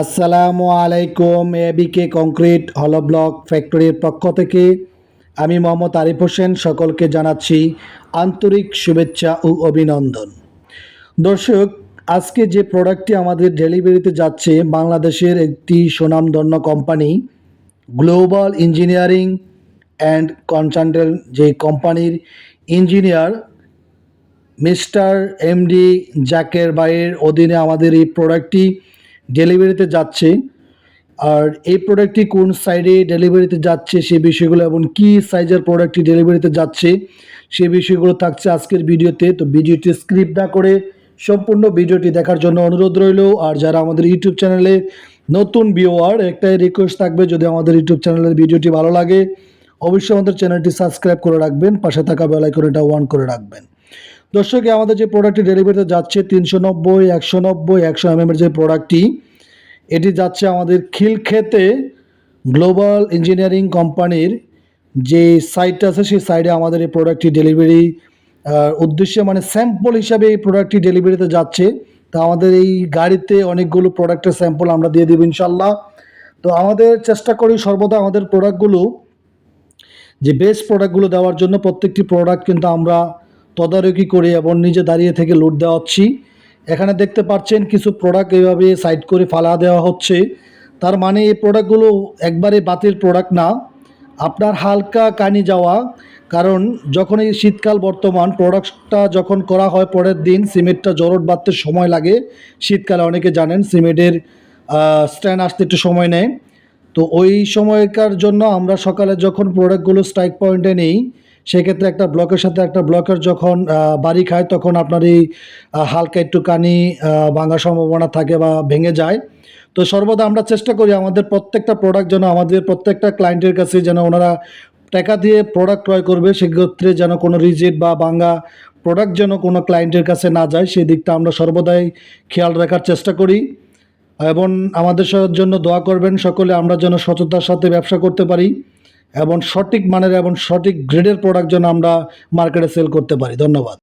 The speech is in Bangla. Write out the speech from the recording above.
আসসালামু আলাইকুম এবিকে কংক্রিট হলো ব্লক ফ্যাক্টরির পক্ষ থেকে। আমি মোহাম্মদ আরিফ হোসেন, সকলকে জানাচ্ছি আন্তরিক শুভেচ্ছা ও অভিনন্দন। দর্শক, আজকে যে প্রোডাক্টটি আমাদের ডেলিভারিতে যাচ্ছে, বাংলাদেশের একটি সুনামধন্য company, global engineering and consultant যে কোম্পানির ইঞ্জিনিয়ার মিস্টার এমডি জাকের বাইয়ের অধীনে আমাদের এই প্রোডাক্টটি ডেলিভারিতে যাচ্ছে। আর এই প্রোডাক্টটি কোন সাইডে ডেলিভারিতে যাচ্ছে সেই বিষয়গুলো এবং কী সাইজের প্রোডাক্টটি ডেলিভারিতে যাচ্ছে সেই বিষয়গুলো থাকছে আজকের ভিডিওতে। তো ভিডিওটি স্ক্রিপ্ট না করে সম্পূর্ণ ভিডিওটি দেখার জন্য অনুরোধ রইল। আর যারা আমাদের ইউটিউব চ্যানেলে নতুন ভিওয়ার একটাই রিকোয়েস্ট থাকবে, যদি আমাদের ইউটিউব চ্যানেলের ভিডিওটি ভালো লাগে, অবশ্যই আমাদের চ্যানেলটি সাবস্ক্রাইব করে রাখবেন, পাশে থাকা বেলাইকনটা অন করে রাখবেন। দর্শক আমাদের যে প্রোডাক্টটি ডেলিভারিতে যাচ্ছে, তিনশো নব্বই, একশো নব্বই, একশো এম এর যে প্রোডাক্টটি এটি যাচ্ছে আমাদের খিলক্ষেতে গ্লোবাল ইঞ্জিনিয়ারিং কোম্পানির যে সাইটটা আছে, সেই সাইডে আমাদের এই প্রোডাক্টটি ডেলিভারি উদ্দেশ্যে মানে স্যাম্পল হিসাবে এই প্রোডাক্টটি ডেলিভারিতে যাচ্ছে। তা আমাদের এই গাড়িতে অনেকগুলো প্রোডাক্টের স্যাম্পল আমরা দিয়ে দেবো ইনশাল্লাহ তো আমাদের চেষ্টা করি সর্বদা আমাদের প্রোডাক্টগুলো যে বেস্ট প্রোডাক্টগুলো দেওয়ার জন্য প্রত্যেকটি প্রোডাক্ট কিন্তু আমরা তদারকি করে এবং নিজে দাঁড়িয়ে থেকে লোড দেওয়াচ্ছি। এখানে দেখতে পাচ্ছেন কিছু প্রোডাক্ট এইভাবে সাইড করে ফালা দেওয়া হচ্ছে। তার মানে এই প্রোডাক্টগুলো একবারে বাতিল প্রোডাক্ট না। আপনার হালকা কানি যাওয়া, কারণ যখন এই শীতকাল বর্তমান প্রোডাক্টটা যখন করা হয় পরের দিন সিমেন্টটা জরট বাঁধতে সময় লাগে। শীতকালে অনেকে জানেন সিমেন্টের স্ট্যান্ড আসতে একটু সময় নেয়। তো ওই সময়কার জন্য আমরা সকালে যখন প্রোডাক্টগুলো স্ট্রাইক পয়েন্টে নেই সেক্ষেত্রে একটা ব্লকের সাথে একটা ব্লকের যখন বাড়ি খায় তখন আপনার এই হালকা একটুখানি আহ, ভাঙার সম্ভাবনা থাকে বা ভেঙে যায়। তো সর্বদা আমরা চেষ্টা করি আমাদের প্রত্যেকটা প্রোডাক্ট যেন আমাদের প্রত্যেকটা ক্লায়েন্টের কাছে যেন ওনারা টাকা দিয়ে প্রোডাক্ট ক্রয় করবে সেক্ষেত্রে যেন কোনো রিজেক্ট বা ভাঙা প্রোডাক্ট যেন কোনো ক্লায়েন্টের কাছে না যায় সেই দিকটা আমরা সর্বদাই খেয়াল রাখার চেষ্টা করি। এবং আমাদের জন্য দোয়া করবেন সকলে আমরা যেন সততার সাথে ব্যবসা করতে পারি। এবং সঠিক মানের এবং সঠিক গ্রেডের প্রোডাক্ট যেন আমরা মার্কেটে সেল করতে পারি। ধন্যবাদ।